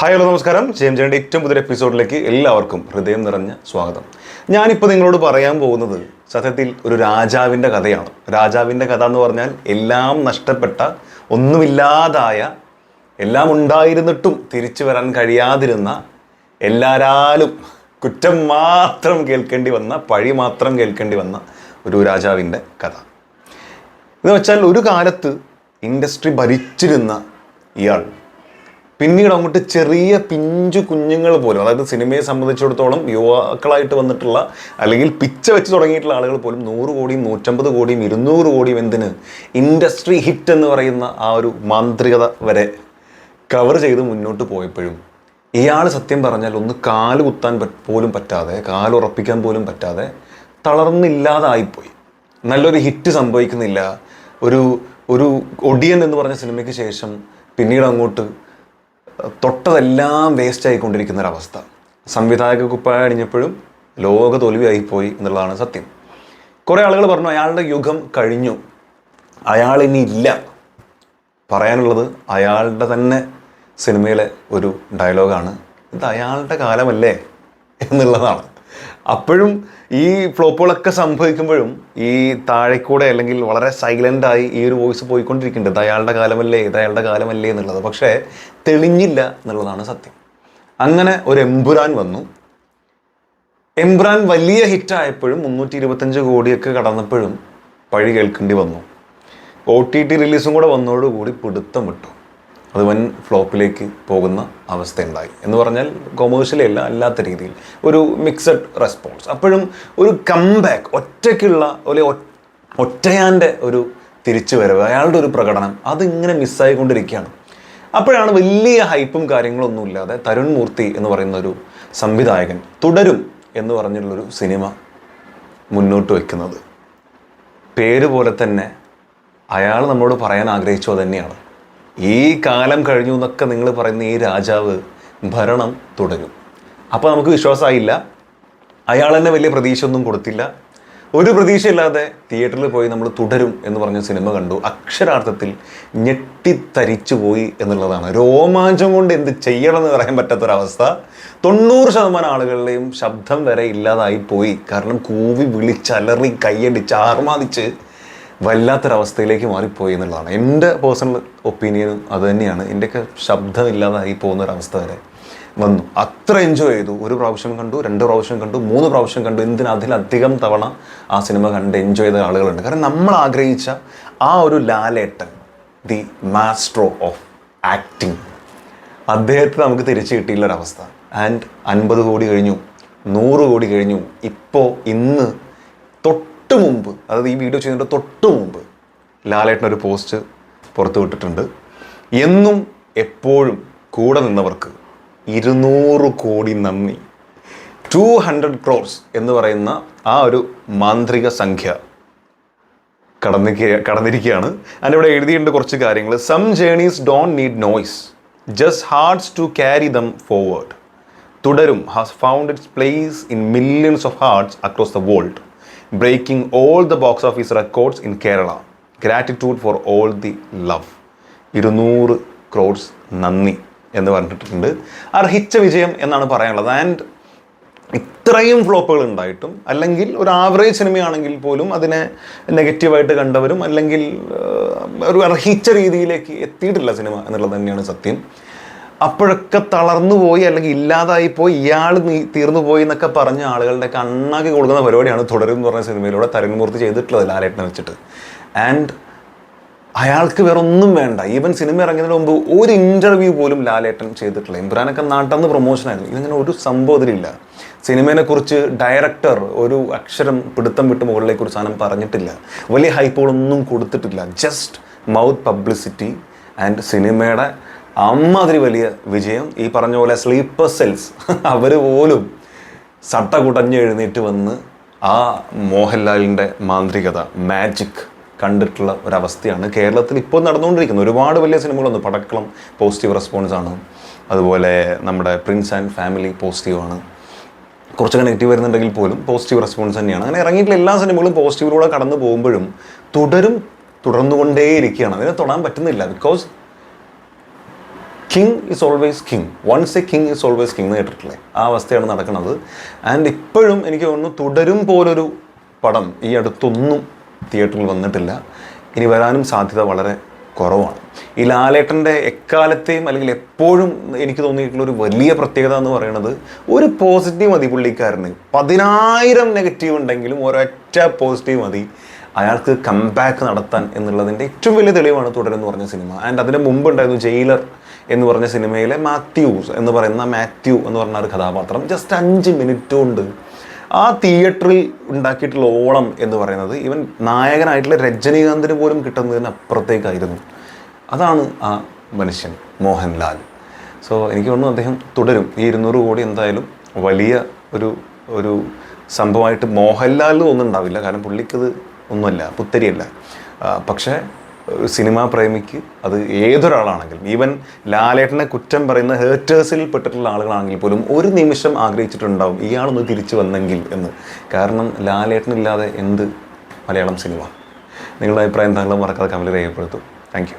Hi hello നമസ്കാരം. ജയം ജയന്റെ ഏറ്റവും പുതിയ എപ്പിസോഡിലേക്ക് എല്ലാവർക്കും ഹൃദയം നിറഞ്ഞ സ്വാഗതം. ഞാനിപ്പോൾ നിങ്ങളോട് പറയാൻ പോകുന്നത് സത്യത്തിൽ ഒരു രാജാവിന്റെ കഥയാണ്. രാജാവിന്റെ കഥ എന്ന് പറഞ്ഞാൽ എല്ലാം നഷ്ടപ്പെട്ട ഒന്നുമില്ലാതായ എല്ലാം ഉണ്ടായിരുന്നിട്ടും തിരിച്ചു വരാൻ കഴിയാതിരുന്ന എല്ലാരാലും കുറ്റം മാത്രം കേൾക്കേണ്ടി വന്ന പഴി മാത്രം കേൾക്കേണ്ടി വന്ന ഒരു രാജാവിന്റെ കഥ. എന്ന് വെച്ചാൽ ഒരു കാലത്ത് ഇൻഡസ്ട്രി ഭരിച്ചിരുന്ന ഇയാൾ പിന്നീട് അങ്ങോട്ട് ചെറിയ പിഞ്ചു കുഞ്ഞുങ്ങൾ പോലും അതായത് സിനിമയെ സംബന്ധിച്ചിടത്തോളം യുവാക്കളായിട്ട് വന്നിട്ടുള്ള അല്ലെങ്കിൽ പിച്ച വെച്ച് തുടങ്ങിയിട്ടുള്ള ആളുകൾ പോലും നൂറ് കോടിയും നൂറ്റമ്പത് കോടിയും ഇരുന്നൂറ് കോടിയും എന്തിന് ഇൻഡസ്ട്രി ഹിറ്റ് എന്ന് പറയുന്ന ആ ഒരു മാന്ത്രികത വരെ കവർ ചെയ്ത് മുന്നോട്ട് പോയപ്പോഴും ഇയാൾ സത്യം പറഞ്ഞാൽ ഒന്ന് കാൽ കുത്താൻ പോലും പറ്റാതെ കാലുറപ്പിക്കാൻ പോലും പറ്റാതെ തളർന്നില്ലാതായിപ്പോയി. നല്ലൊരു ഹിറ്റ് സംഭവിക്കുന്നില്ല. ഒരു ഒരു ഒടിയൻ എന്ന് പറഞ്ഞ സിനിമയ്ക്ക് ശേഷം പിന്നീട് അങ്ങോട്ട് തൊട്ടതെല്ലാം വേസ്റ്റ് ആയിക്കൊണ്ടിരിക്കുന്ന ഒരവസ്ഥ. സംവിധായക കുപ്പായ അണിഞ്ഞപ്പോഴും ലോക തോൽവിയായിപ്പോയി എന്നുള്ളതാണ് സത്യം. കുറേ ആളുകൾ പറഞ്ഞു അയാളുടെ യുഗം കഴിഞ്ഞു. അയാൾ ഇനി ഇല്ല പറയാനുള്ളത് അയാളുടെ തന്നെ സിനിമയിലെ ഒരു ഡയലോഗാണ് ഇത് അയാളുടെ കാലമല്ലേ എന്നുള്ളതാണ്. അപ്പോഴും ഈ ഫ്ലോപ്പുകളൊക്കെ സംഭവിക്കുമ്പോഴും ഈ താഴെക്കൂടെ അല്ലെങ്കിൽ വളരെ സൈലന്റായി ഈ ഒരു വോയിസ് പോയിക്കൊണ്ടിരിക്കുന്നുണ്ട്. അയാളുടെ കാലമല്ലേ? അയാളുടെ കാലമല്ലേ എന്നുള്ളത്. പക്ഷേ തെളിഞ്ഞില്ല എന്നുള്ളതാണ് സത്യം. അങ്ങനെ ഒരു എംബുരാൻ വന്നു. എംബ്രാൻ വലിയ ഹിറ്റായപ്പോഴും മുന്നൂറ്റി ഇരുപത്തഞ്ച് കോടിയൊക്കെ കടന്നപ്പോഴും പഴി കേൾക്കേണ്ടി വന്നു. ഒ ടി ടി റിലീസും കൂടെ വന്നതോടുകൂടി പിടുത്തം വിട്ടു. അത് വൻ ഫ്ലോപ്പിലേക്ക് പോകുന്ന അവസ്ഥയുണ്ടായി. എന്ന് പറഞ്ഞാൽ കൊമേഴ്ഷ്യലി അല്ല അല്ലാത്ത രീതിയിൽ. ഒരു മിക്സഡ് റെസ്പോൺസ് അപ്പോഴും ഒരു കംബാക്ക് ഒറ്റയ്ക്കുള്ള ഒരു ഒറ്റയാന്റെ ഒരു തിരിച്ചു വരവ് അയാളുടെ ഒരു പ്രകടനം അതിങ്ങനെ മിസ്സായിക്കൊണ്ടിരിക്കുകയാണ് അപ്പോഴാണ് വലിയ ഹൈപ്പും കാര്യങ്ങളൊന്നും ഇല്ലാതെ തരുൺ മൂർത്തി എന്ന് പറയുന്ന ഒരു സംവിധായകൻ തുടരും എന്ന് പറഞ്ഞിട്ടുള്ളൊരു സിനിമ മുന്നോട്ട് വയ്ക്കുന്നത്. പേര് പോലെ തന്നെ അയാൾ നമ്മളോട് പറയാൻ ആഗ്രഹിച്ചത് തന്നെയാണ്. ഈ കാലം കഴിഞ്ഞു എന്നൊക്കെ നിങ്ങൾ പറയുന്ന ഈ രാജാവ് ഭരണം തുടങ്ങും. അപ്പോൾ നമുക്ക് വിശ്വാസമായില്ല. അയാൾ തന്നെ വലിയ പ്രതീക്ഷ ഒന്നും കൊടുത്തില്ല. ഒരു പ്രതീക്ഷയില്ലാതെ തിയേറ്ററിൽ പോയി നമ്മൾ തുടരും എന്ന് പറഞ്ഞ സിനിമ കണ്ടു. അക്ഷരാർത്ഥത്തിൽ ഞെട്ടിത്തരിച്ചു പോയി എന്നുള്ളതാണ്. രോമാഞ്ചം കൊണ്ട് എന്ത് ചെയ്യണം എന്ന് പറയാൻ പറ്റാത്തൊരവസ്ഥ. തൊണ്ണൂറ് ശതമാനം ആളുകളുടെയും ശബ്ദം വരെ ഇല്ലാതായി പോയി. കാരണം കൂവി വിളിച്ചലറി കൈയടിച്ച് ആർമാദിച്ച് വല്ലാത്തൊരവസ്ഥയിലേക്ക് മാറിപ്പോയി എന്നുള്ളതാണ്. എന്റെ പേഴ്സണൽ ഒപ്പീനിയൻ അത് തന്നെയാണ്. എന്റെയൊക്കെ ശബ്ദമില്ലാതായി പോകുന്ന ഒരവസ്ഥ വരെ വന്നു. അത്ര എൻജോയ് ചെയ്തു. ഒരു പ്രാവശ്യം കണ്ടു രണ്ട് പ്രാവശ്യം കണ്ടു മൂന്ന് പ്രാവശ്യം കണ്ടു. എന്തിന്? അതിലധികം തവണ ആ സിനിമ കണ്ട് എൻജോയ് ചെയ്ത ആളുകളുണ്ട്. കാരണം നമ്മൾ ആഗ്രഹിച്ച ആ ഒരു Lalettan the maestro of acting അദ്ദേഹത്തെ നമുക്ക് തിരിച്ചു കിട്ടിയില്ല ഒരവസ്ഥ ആൻഡ് അൻപത് കോടി കഴിഞ്ഞു നൂറ് കോടി കഴിഞ്ഞു. ഇപ്പോൾ ഇന്ന് തൊട്ട് മുമ്പ് അതായത് ഈ വീഡിയോ ചെയ്യുന്നതിന്റെ തൊട്ട് മുമ്പ് ലാലേട്ടൻ ഒരു പോസ്റ്റ് പുറത്തു വിട്ടിട്ടുണ്ട്. എന്നും എപ്പോഴും കൂടെ നിന്നവർക്ക് ഇരുന്നൂറ് കോടി നന്ദി. ടു ഹൺഡ്രഡ് ക്രോർസ് എന്ന് പറയുന്ന ആ ഒരു മാന്ത്രിക സംഖ്യ കടന്നിരിക്കുക കടന്നിരിക്കുകയാണ്. അതിന്റെ ഇവിടെ എഴുതിയിട്ടുണ്ട് കുറച്ച് കാര്യങ്ങൾ some journeys don't need noise just hearts to carry them forward തുടരും. Has found its place in millions of hearts across the world breaking all the box office records in Kerala gratitude for all the love ഇരുന്നൂറ് ക്രോഡ്സ് നന്ദി എന്ന് പറഞ്ഞിട്ടുണ്ട്. അർഹിച്ച വിജയം എന്നാണ് പറയാനുള്ളത്. And ഇത്രയും ഫ്ലോപ്പുകൾ ഉണ്ടായിട്ടും അല്ലെങ്കിൽ ഒരു ആവറേജ് സിനിമയാണെങ്കിൽ പോലും അതിനെ നെഗറ്റീവായിട്ട് കണ്ടവരും അല്ലെങ്കിൽ ഒരു അർഹിച്ച രീതിയിലേക്ക് എത്തിയിട്ടില്ല സിനിമ എന്നുള്ളത് തന്നെയാണ് സത്യം. അപ്പോഴൊക്കെ തളർന്നു പോയി അല്ലെങ്കിൽ ഇല്ലാതായി പോയി ഇയാൾ തീർന്നു പോയി എന്നൊക്കെ പറഞ്ഞ ആളുകളുടെ കണ്ണാക്കി കൊടുക്കുന്ന പരിപാടിയാണ് തുടരും എന്ന് പറഞ്ഞ സിനിമയിലൂടെ തരുൺമൂർത്തി ചെയ്തിട്ടുള്ളത് ലാലേട്ടനെ വെച്ചിട്ട്. ആൻഡ് അയാൾക്ക് വേറെ ഒന്നും വേണ്ട. ഈവൻ സിനിമ ഇറങ്ങുന്നതിന് മുമ്പ് ഒരു ഇന്റർവ്യൂ പോലും ലാലേട്ടൻ ചെയ്തിട്ടില്ല. ഇമ്രാനൊക്കെ നാട്ടന്ന് പ്രൊമോഷനായിരുന്നു ഇതിങ്ങനെ ഒരു സംഭവത്തിലില്ല സിനിമയെക്കുറിച്ച് ഡയറക്ടർ ഒരു അക്ഷരം പിടുത്തം വിട്ട് മുകളിലേക്ക് ഒരു സാധനം പറഞ്ഞിട്ടില്ല. വലിയ ഹൈപ്പുകളൊന്നും കൊടുത്തിട്ടില്ല. ജസ്റ്റ് മൗത്ത് പബ്ലിസിറ്റി ആൻഡ് സിനിമയുടെ അമ്മാതിരി വലിയ വിജയം. ഈ പറഞ്ഞ പോലെ സ്ലീപ്പർ സെൽസ് അവർ പോലും സട്ട കുടഞ്ഞ് എഴുന്നേറ്റ് വന്ന് ആ മോഹൻലാലിന്റെ മാന്ത്രികത മാജിക് കണ്ടിട്ടുള്ള ഒരവസ്ഥയാണ് കേരളത്തിൽ ഇപ്പോൾ നടന്നുകൊണ്ടിരിക്കുന്നത്. ഒരുപാട് വലിയ സിനിമകളൊന്നും പടക്കളം പോസിറ്റീവ് റെസ്പോൺസ് ആണ്. അതുപോലെ നമ്മുടെ പ്രിൻസ് ആൻഡ് ഫാമിലി പോസിറ്റീവാണ് കുറച്ചൊക്കെ നെഗറ്റീവ് വരുന്നുണ്ടെങ്കിൽ പോലും പോസിറ്റീവ് റെസ്പോൺസ് തന്നെയാണ്. അങ്ങനെ ഇറങ്ങിയിട്ടുള്ള എല്ലാ സിനിമകളും പോസിറ്റീവിലൂടെ കടന്നു പോകുമ്പോഴും തുടരും തുടർന്നുകൊണ്ടേയിരിക്കുകയാണ്. അതിനെ തൊടാൻ പറ്റുന്നില്ല. Because king is always king once a king is always king എന്ന് കേട്ടിട്ടില്ലേ? ആ അവസ്ഥയാണ് നടക്കുന്നത്. ആൻഡ് ഇപ്പോഴും എനിക്ക് തോന്നുന്നു തുടരും പോലൊരു പടം ഈ അടുത്തൊന്നും തിയേറ്ററിൽ വന്നിട്ടില്ല. ഇനി വരാനും സാധ്യത വളരെ കുറവാണ്. ഈ ലാലേട്ടന്റെ എക്കാലത്തെയും അല്ലെങ്കിൽ എപ്പോഴും എനിക്ക് തോന്നിയിട്ടുള്ള ഒരു വലിയ പ്രത്യേകത എന്ന് പറയുന്നത് ഒരു പോസിറ്റീവ് മതി പുള്ളിക്കാരന്. പതിനായിരം നെഗറ്റീവ് ഉണ്ടെങ്കിലും ഒരൊറ്റ പോസിറ്റീവ് മതി. അയാൾക്ക് കംബാക്ക് നടത്താൻ എന്നുള്ളതിന്റെ ഏറ്റവും വലിയ തെളിവാണ് തുടരെന്ന് പറഞ്ഞ സിനിമ. ആൻഡ് അതിന് മുമ്പ് ഉണ്ടായിരുന്നു ജയിലർ എന്ന് പറഞ്ഞ സിനിമയിലെ മാത്യൂസ് എന്ന് പറയുന്ന മാത്യു എന്ന് പറഞ്ഞ ഒരു കഥാപാത്രം. ജസ്റ്റ് അഞ്ച് മിനിറ്റ് കൊണ്ട് ആ തിയേറ്ററിൽ ഉണ്ടാക്കിയിട്ടുള്ള ഓളം എന്ന് പറയുന്നത് ഇവൻ നായകനായിട്ടുള്ള രജനീകാന്തിന് പോലും കിട്ടുന്നതിന് അപ്പുറത്തേക്കായിരുന്നു. അതാണ് ആ മനുഷ്യൻ മോഹൻലാൽ. സോ എനിക്ക് തോന്നുന്നു അദ്ദേഹം തുടരും. ഈ ഇരുന്നൂറ് കോടി എന്തായാലും വലിയ ഒരു ഒരു സംഭവമായിട്ട് മോഹൻലാലിന് ഉണ്ടാവില്ല കാരണം പുള്ളിക്കത് ഒന്നുമല്ല പുത്തരിയല്ല. പക്ഷേ സിനിമാ പ്രേമിക്ക് അത് ഏതൊരാളാണെങ്കിലും ഈവൻ ലാലേട്ടനെ കുറ്റം പറയുന്ന ഹേറ്റേഴ്സിൽ പെട്ടിട്ടുള്ള ആളുകളാണെങ്കിൽ പോലും ഒരു നിമിഷം ആഗ്രഹിച്ചിട്ടുണ്ടാവും ഇയാളൊന്ന് തിരിച്ചു വന്നെങ്കിൽ എന്ന്. കാരണം ലാലേട്ടനില്ലാതെ എന്ത് മലയാളം സിനിമ? നിങ്ങളുടെ അഭിപ്രായം താങ്കൾ മറക്കാതെ കമന്റ് രേഖപ്പെടുത്തും. താങ്ക്